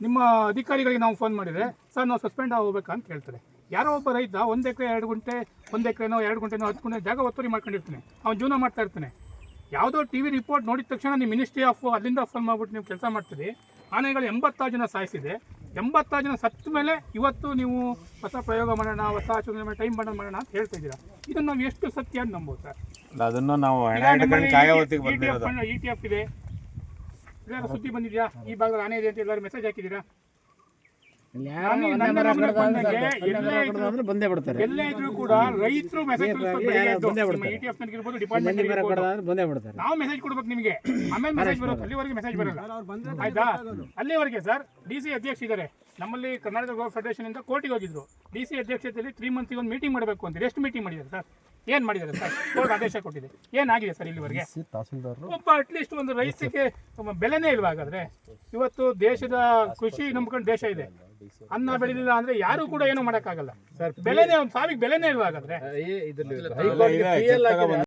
ನಿಮ್ಮ ಅಧಿಕಾರಿಗಳಿಗೆ ನಾವು ಫೋನ್ ಮಾಡಿದರೆ ಸರ್ ನಾವು ಸಸ್ಪೆಂಡ್ ಹೋಗ್ಬೇಕಾ ಅಂತ ಹೇಳ್ತಾರೆ. ಯಾರೋ ಒಬ್ಬ ರೈತ ಒಂದು ಎಕರೆ ಎರಡು ಗುಂಟೆ ಒಂದು ಎಕರೆನೋ ಎರಡು ಗುಂಟೆನೋ ಹತ್ತು ಗುಂಟೆ ಜಾಗ ಒತ್ತುವರಿ ಮಾಡ್ಕೊಂಡಿರ್ತಾನೆ. ಅವ್ನು ಜೀವನ ಮಾಡ್ತಾ ಇರ್ತಾನೆ. ಯಾವುದೋ ಟಿ ವಿ ರಿಪೋರ್ಟ್ ನೋಡಿದ ತಕ್ಷಣ ನೀವು ಮಿನಿಸ್ಟ್ರಿ ಆಫ್ ಅಲ್ಲಿಂದ ಫೋನ್ ಮಾಡ್ಬಿಟ್ಟು ನೀವು ಕೆಲಸ ಮಾಡ್ತೀರಿ. ಆನೆಗಳು ಎಂಬತ್ತಾರು ಜನ ಸಾಯಿಸಿದೆ. ಎಂಬತ್ತಾರು ಜನ ಸತ್ತ ಮೇಲೆ ಇವತ್ತು ನೀವು ಹೊಸ ಪ್ರಯೋಗ ಮಾಡೋಣ ಹೊಸ ಆಚರಣೆ ಟೈಮ್ ಮಾಡೋಣ ಮಾಡೋಣ ಅಂತ ಹೇಳ್ತಾ ಇದ್ದೀರಾ? ಇದನ್ನು ನಾವು ಎಷ್ಟು ಸತ್ಯ ಅಂತ ನಂಬೋದು ಸರ್. ಅದನ್ನು ನಾವು ಇ ಟಿ ಎಫ್ ಇದೆ. ಎಲ್ಲಾರು ಸುದ್ದಿ ಬಂದಿದ್ಯಾ? ಈ ಭಾಗದಲ್ಲಿ ಆನೆ ಇದೆ ಅಂತ ಎಲ್ಲರೂ ಮೆಸೇಜ್ ಹಾಕಿದ್ದೀರಾ? ಬಂದೇ ಬಿಡ್ತಾರೆ. ಎಲ್ಲೇ ಇದ್ರೂ ಕೂಡ ರೈತರು ಮೆಸೇಜ್ ಇ ಟಿ ಎಫ್ ಇರ್ಬೋದು ಡಿಪಾರ್ಟ್ಮೆಂಟ್ ಬಂದೇ ಬಿಡ್ತಾರೆ. ನಾವು ಮೆಸೇಜ್ ಕೊಡ್ಬೇಕು ನಿಮಗೆ. ಆಮೇಲೆ ಮೆಸೇಜ್ ಬರುತ್ತೆ ಅಲ್ಲಿವರೆಗೆ ಮೆಸೇಜ್ ಬರಲ್ಲ. ಆಯ್ತಾ? ಅಲ್ಲಿವರೆಗೆ ಸರ್ ಡಿ ಸಿ ಅಧ್ಯಕ್ಷ ಇದ್ದಾರೆ ನಮ್ಮಲ್ಲಿ ಕರ್ನಾಟಕ ಗೋಲ್ಫ್ ಫೆಡರೇಷನ್ ಇಂದ ಕೋರ್ಟಿಗೆ ಹೋಗಿದ್ರು. ಡಿ ಸಿ ಅಧ್ಯಕ್ಷತೆಯಲ್ಲಿ ತ್ರೀ ಮಂತ್ಗೆ ಒಂದು ಮೀಟಿಂಗ್ ಮಾಡಬೇಕು ಅಂತ ಎಷ್ಟು ಮೀಟಿಂಗ್ ಮಾಡಿದ್ದಾರೆ ಸರ್ ಏನ್ ಮಾಡಿದ್ದಾರೆ ಸರ್ ಕೋರ್ಟ್ ಆದೇಶ ಕೊಟ್ಟಿದೆ. ಏನಾಗಿದೆ ಸರ್ ಇಲ್ಲಿವರೆಗೆ? ಒಬ್ಬ ಅಟ್ಲೀಸ್ಟ್ ಒಂದು ರೈತಕ್ಕೆ ಬೆಲೆನೇ ಇಲ್ವಾ ಹಾಗಾದ್ರೆ? ಇವತ್ತು ದೇಶದ ಕೃಷಿ ನಂಬ್ಕೊಂಡು ದೇಶ ಇದೆ. ಅನ್ನ ಬೆಳೆದಿಲ್ಲ ಅಂದ್ರೆ ಯಾರು ಕೂಡ ಏನು ಮಾಡೋಕ್ಕಾಗಲ್ಲ. ಬೆಲೆನೇ ಒಂದು ಸಾವಿಗೆ ಬೆಲೆನೇ ಇಲ್ವಾ ಹಾಗಾದ್ರೆ